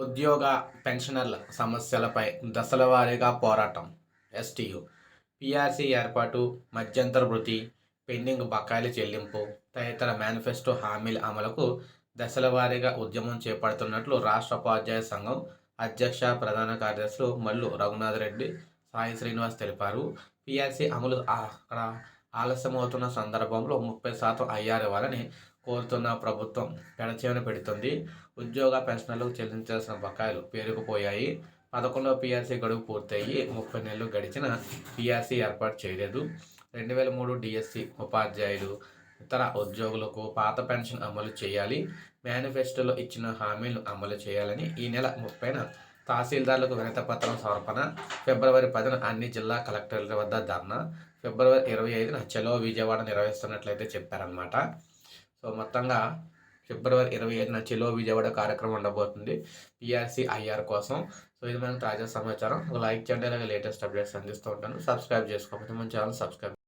ఉద్యోగ పెన్షనర్ల సమస్యలపై దశల వారీగా పోరాటం. ఎస్టీయు. పిఆర్సీ ఏర్పాటు మధ్యంతర వృత్తి పెండింగ్ బకాయిల చెల్లింపు తదితర మేనిఫెస్టో హామీల అమలుకు దశల వారీగా ఉద్యమం చేపడుతున్నట్లు రాష్ట్ర ఉపాధ్యాయ సంఘం అధ్యక్ష ప్రధాన కార్యదర్శులు మల్లు రఘునాథ్ రెడ్డి సాయి శ్రీనివాస్ తెలిపారు. పిఆర్సీ అమలు అక్కడ ఆలస్యమవుతున్న సందర్భంలో ముప్పై శాతం ఐఆర్ ఇవ్వాలని కోరుతున్న ప్రభుత్వం పెడచేవన పెడుతుంది. ఉద్యోగ పెన్షన్లకు చెల్లించాల్సిన బకాయిలు పేరుకుపోయాయి. పదకొండవ పీఆర్సీ గడువు పూర్తయ్యి ముప్పై నెలలు గడిచిన పీఆర్సీ ఏర్పాటు చేయలేదు. రెండు వేల మూడు డిఎస్సి ఉపాధ్యాయులు ఇతర ఉద్యోగులకు పాత పెన్షన్ అమలు చేయాలి. మేనిఫెస్టోలో ఇచ్చిన హామీలు అమలు చేయాలని ఈ నెల ముప్పైన తహసీల్దార్లకు వినతపత్రం సమర్పణ ఫిబ్రవరి పదిన అన్ని జిల్లా కలెక్టర్ల వద్ద ధర్నా ఫిబ్రవరి ఇరవై ఐదున చలో విజయవాడ నిర్వహిస్తున్నట్లయితే చెప్పారనమాట సో మొత్తంగా ఫిబ్రవరి ఇరవై ఐదున చెలో విజయవాడ కార్యక్రమం ఉండబోతుంది. పిఆర్సీ ఐఆర్ కోసం. సో ఇది మనకు తాజా సమాచారం. లైక్ చేయండి అలాగే లేటెస్ట్ అప్డేట్స్ అందిస్తూ ఉంటాను. సబ్స్క్రైబ్ చేసుకోకపోతే మన ఛానల్ సబ్స్క్రైబ్